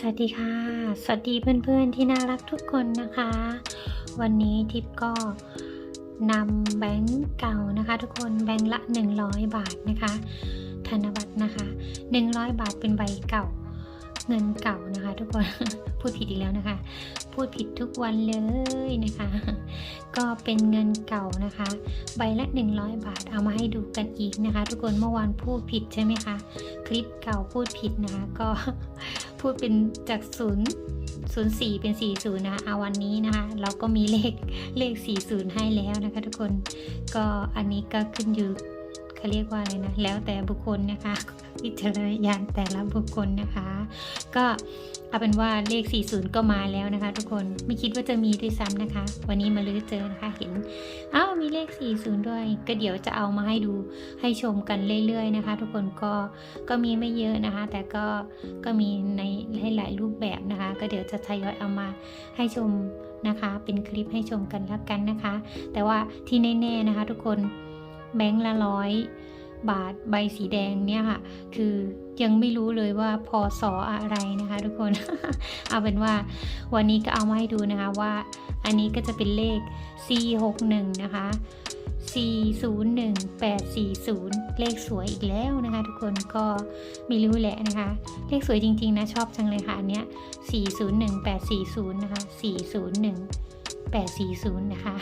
สวัสดีค่ะ สวัสดีเพื่อนๆที่น่ารักทุกคนนะคะ วันนี้ทิปก็นำแบงก์เก่านะคะ ทุกคนแบงค์ละ 100 บาทนะคะ ธนบัตรนะคะ 100 บาทเป็นใบเก่า เงินเก่านะคะทุกคน พูดผิดอีกแล้วนะคะ พูดผิดทุกวันเลยนะคะ ก็เป็นเงินเก่านะคะ ใบละ 100 บาทเอามาให้ดูกันอีกนะคะ ทุกคนเมื่อวานพูดผิดใช่ไหมคะ คลิปเก่าพูดผิดนะคะ ก็พูดเป็นจากศูนย์ศูนย์สี่เป็นสี่ศูนย์นะคะเอาวันนี้นะคะ เราก็มีเลขเลขสี่ศูนย์ให้แล้วนะคะ ทุกคนก็อันนี้ก็ขึ้นอยู่ เขาเรียกว่าอะไรนะ แล้วแต่บุคคลนะคะวิจารณญาณแต่ละบุคคลนะคะ ก็เอาเป็นว่าเลข 40 ก็มาแล้วนะคะ ทุกคนไม่คิดว่าจะมีด้วยซ้ำนะคะ วันนี้มาลื้อเจอนะคะเห็นอ้าวมีเลข 40 ด้วย ก็เดี๋ยวจะเอามาให้ดูให้ชมกันเรื่อยๆนะคะ ทุกคนก็ก็มีไม่เยอะนะคะ แต่ก็ก็มีในหลายๆรูปแบบนะคะ ก็เดี๋ยวจะทยอยเอามาให้ชมนะคะ เป็นคลิปให้ชมกันแล้วกันนะคะ แต่ว่าที่แน่ๆนะคะ ทุกคน แบงค์ละร้อยบาทใบสีแดงเนี่ยค่ะ คือยังไม่รู้เลยว่าพอสออะไรนะคะ ทุกคน เอาเป็นว่าวันนี้ก็เอามาให้ดูนะคะว่า อันนี้ก็จะเป็นเลข461 นะคะ 401840 เลขสวยอีกแล้วนะคะ ทุกคนก็ไม่รู้แหละนะคะ เลขสวยจริงๆนะชอบจังเลยค่ะ อันเนี้ย401840 นะคะ 401840 นะคะ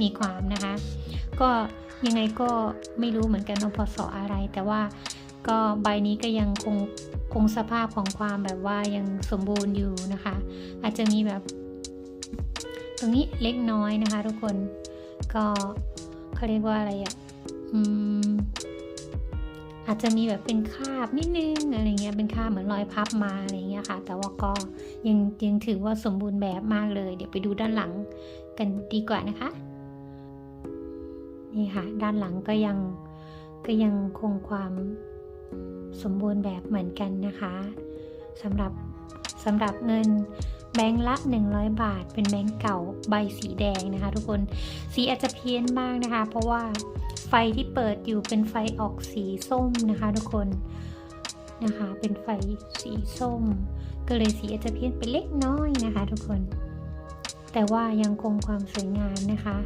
มีความนะคะ ก็ยังไงก็ไม่รู้เหมือนกันว่าพศอะไร แต่ว่าก็ใบนี้ก็ยังคงคงสภาพของความแบบว่ายังสมบูรณ์อยู่นะคะ อาจจะมีแบบ ตรงนี้เล็กน้อยนะคะ ทุกคนก็เขาเรียกว่าอะไรอะ่ะอืมอาจจะมีแบบเป็นคาบนิดนึงอะไรเงี้ยเป็นคาบเหมือนรอยพับมาอะไรเงี้ยค่ะ แต่ว่าก็ยังยังถือว่าสมบูรณ์แบบมากเลย เดี๋ยวไปดูด้านหลังกันดีกว่านะคะ นี่ค่ะ ด้านหลังก็ยังก็ยังคงความสมบูรณ์แบบเหมือนกันนะคะสำหรับสำหรับเงินแบงค์ละ 100 บาท เป็นแบงค์เก่าใบสีแดงนะคะ ทุกคนสีอาจจะเพี้ยนบ้างนะคะ เพราะว่าไฟที่เปิดอยู่เป็นไฟออกสีส้มนะคะ ทุกคนนะคะ เป็นไฟสีส้ม ก็เลยสีอาจจะเพี้ยนไปเล็กน้อยนะคะ ทุกคน แต่ว่ายังคงความสวยงามนะคะ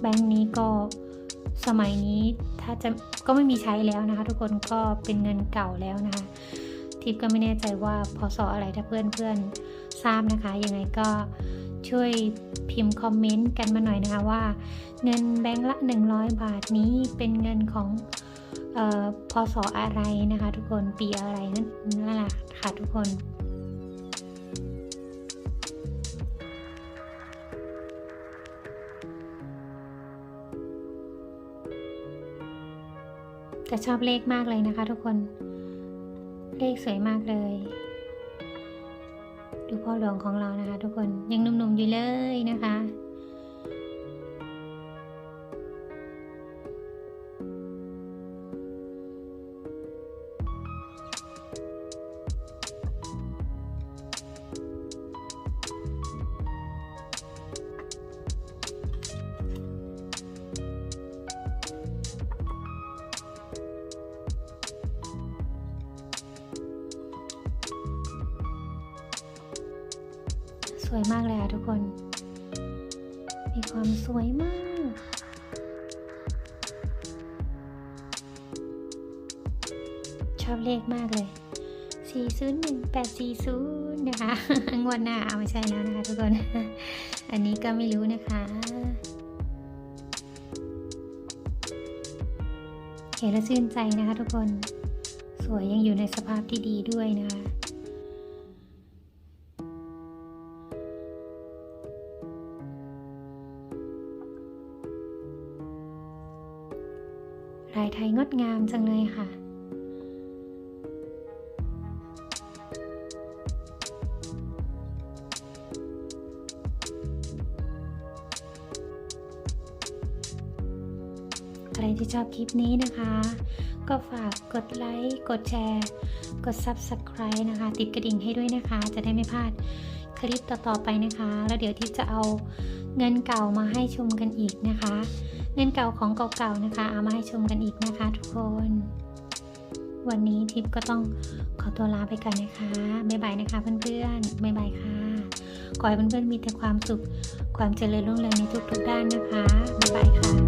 แบงค์นี้ก็ สมัยนี้ถ้าจะก็ไม่มีใช้แล้วนะคะ ทุกคนก็เป็นเงินเก่าแล้วนะคะ ทิปก็ไม่แน่ใจว่าพศออะไรถ้าเพื่อนเพื่อนทราบนะคะยังไงก็ช่วยพิมพ์คอมเมนต์กันมาหน่อยนะคะว่า เงินแบงค์ละ 100 บาทนี้เป็นเงินของออพศอะไรนะคะ ทุกคนปีอะไรนั่นแหละค่ะทุกคน แต่ชอบเลขมากเลยนะคะทุกคน เลขสวยมากเลย ดูพ่อหลวงของเรานะคะ ทุกคนยังหนุ่มๆอยู่เลยนะคะ สวยมากเลยค่ะทุกคน มีความสวยมาก ชอบเลขมากเลย 401840 นะคะ งวดหน้าเอาไม่ใช่แล้วนะคะทุกคน อันนี้ก็ไม่รู้นะคะเห็นแล้วชื่นใจนะคะทุกคน สวยยังอยู่ในสภาพที่ดีด้วยนะคะ ลายไทยงดงามจังเลยค่ะใครที่ชอบคลิปนี้นะคะ ก็ฝากกดไลค์ กดแชร์ กด Subscribe นะคะ ติดกระดิ่งให้ด้วยนะคะ จะได้ไม่พลาดคลิปต่อๆไปนะคะ แล้วเดี๋ยวที่จะเอาเงินเก่ามาให้ชมกันอีกนะคะ เงินเก่าของเก่าๆนะคะ เอามาให้ชมกันอีกนะคะทุกคน วันนี้ทิปก็ต้องขอตัวลาไปก่อนนะคะบ๊ายบายนะคะเพื่อนๆบ๊ายบายค่ะ ขอให้เพื่อนๆมีแต่ความสุขความเจริญรุ่งเรืองในทุกๆด้านนะคะบ๊ายบายค่ะ